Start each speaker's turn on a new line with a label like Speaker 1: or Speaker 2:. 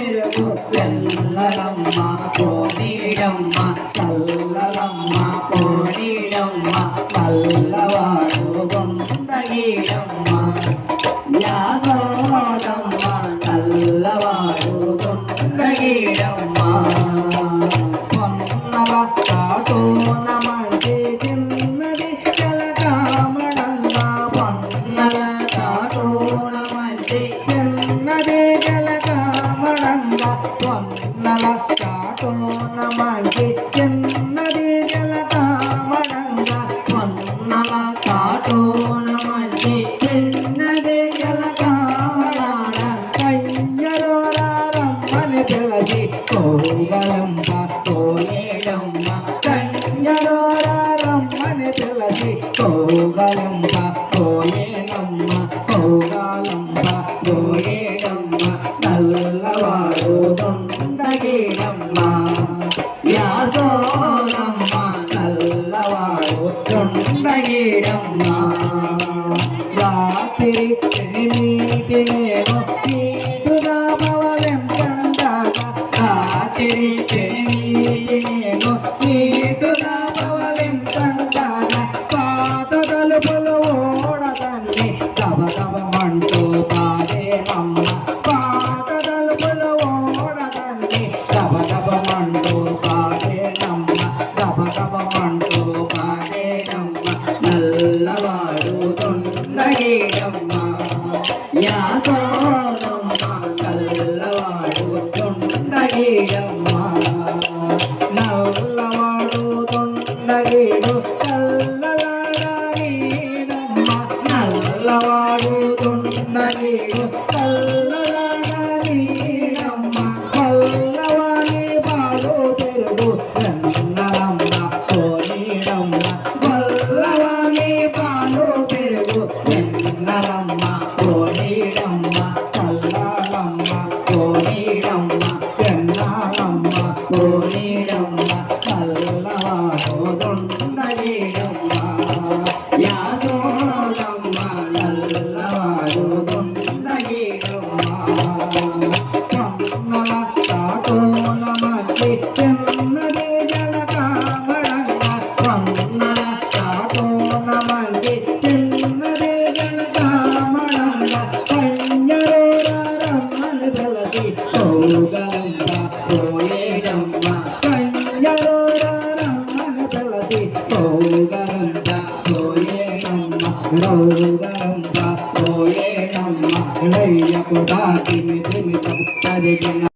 Speaker 1: పెరుగు వెల్లలమ్మ కోనీడమ్మ చల్లలమ్మ కోనీడమ్మ పల్లవాడు జలకామడంగా పొన్నల కాటూన మంచి చిన్నది జలకామడంగా పొన్నల కాటూన మంచి చిన్నది జలకామడాడ కయ్యలో రమ్మని పిలచి కోగలంప కోనేడమ్మ కయ్యలో రమ్మని పిలచి కోగలంప కోయేనమ్మ కోగాలంప కోయేనమ్మ పాత తలుపులు ఓడదండి తవ మంటూ పాడేనమ్మ పాత తవమంటూ పాడేనమ్మ నల్లవాడు తొండగేడమ్మ యాసోదమ్మ కల్లవాడు తొండగేడమ్మ నల్లవాడు తొండగేడు కల్లలాడగేడమ్మ నల్లవాడు తొండగేడు కల్లలాడగేడమ్మ కల్లవాణి పాలు పెరుగు వెన్నలమ్మ వెన్నలమ్మ కోనీడమ్మ చల్లాలమ్మ కోనీడమ్మ వెన్నాలమ్మ కోనీడమ్మ చల్లవాడు దొండగీడమ్మ యాసోదమ్మ నల్లవాడు దొండగీడమ్మ పొన్నల కాటోల మధ్య చిన్నది జలకామడంగ పొన్నల కాటోల మధ్య కన్యరమ్మని నమ్మ కోగలంబ పోయేడమ్మ రౌగలంబ పోయేడమ్మ లయ్యకు దాకి మితి మిత